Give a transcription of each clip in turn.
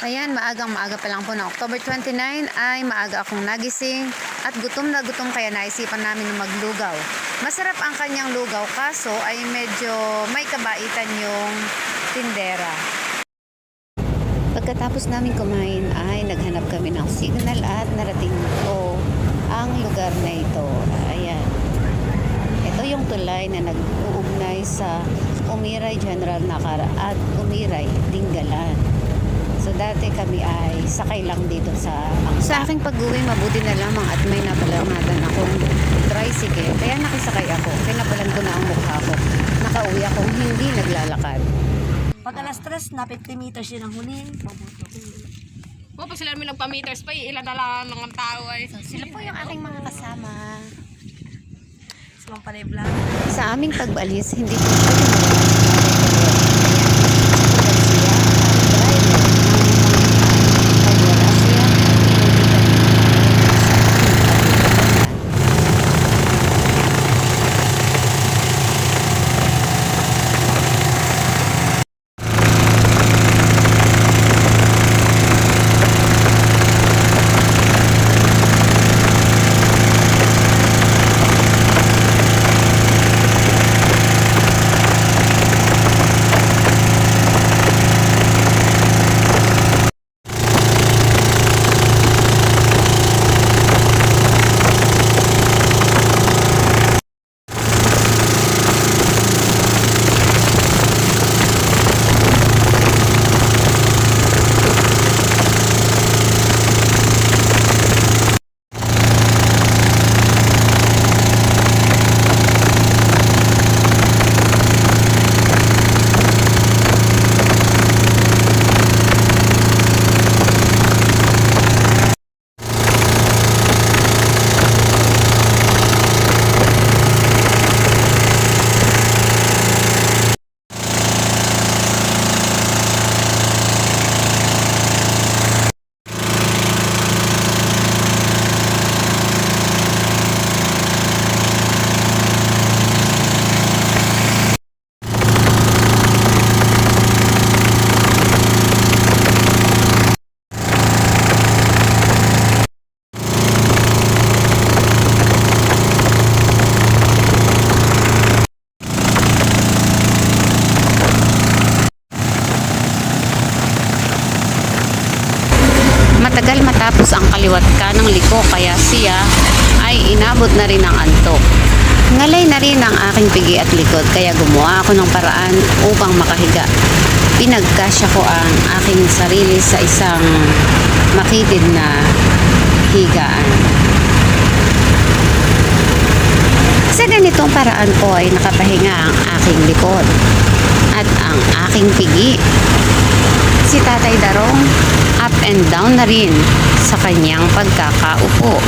Ayan, maagang maaga pa lang po na October 29 ay maaga akong nagising at gutom na gutom kaya naisipan namin na maglugaw. Masarap ang kanyang lugaw kaso ay medyo may kabaitan yung tindera. Pagkatapos namin kumain ay naghanap kami ng signal at narating ko ang lugar na ito. Ayan. Ito yung tulay na nag-uugnay sa Umiray General Nakara at Umiray Dinggalan. So dati kami ay sakay lang dito sa Sa aking pag-uwi, mabuti na lamang at may napalamatan akong tricycle. Kaya nakisakay ako. Pinapalan ko na ang mukha ko. Nakauwi akong hindi naglalakad. Pag alas tres, na 50 meters yun ang huling. Pabuto. O, pag sila may nagpa-meters pa, ilan na lang ng tao ay. Sila po yung aking mga kasama. Sa mga panay vlog. Sa aming pagbalis, hindi ko pwede Matagal matapos ang kaliwat ka ng liko kaya siya ay inabot na rin ang antok. Ngalay na rin ang aking pigi at likod kaya gumawa ako ng paraan upang makahiga. Pinagkasya ko ang aking sarili sa isang makitid na higaan. Sa ganitong paraan po ay nakapahinga ang aking likod at ang aking pigi si Tatay Darong up and down na rin sa kanyang pagkakaupo.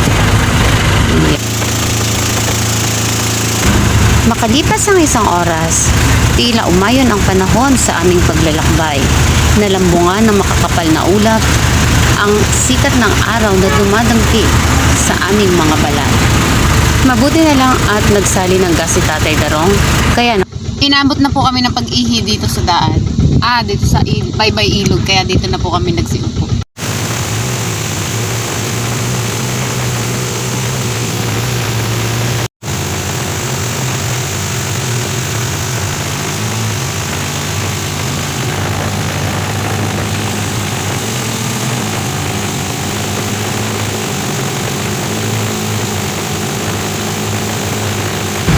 Makalipas ang isang oras, tila umayon ang panahon sa aming paglalakbay. Nalambungan ng makakapal na ulap ang sikat ng araw na dumadampi sa aming mga balat. Mabuti na lang at nagsali ng gas si Tatay Darong, kaya na Inabot na po kami ng pag-ihi dito sa daan. Ah, dito sa il Baybay Ilog, kaya dito na po kami nagsiupo.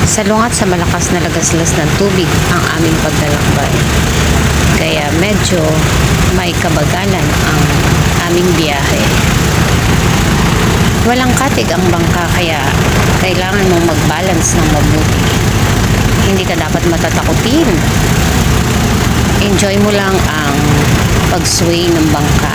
Salungat sa malakas na lagaslas ng tubig ang aming paglalakbay. Medyo may kabagalan ang aming biyahe. Walang katig ang bangka kaya kailangan mong mag-balance ng mabuti. Hindi ka dapat matatakutin. Enjoy mo lang ang pag-sway ng bangka.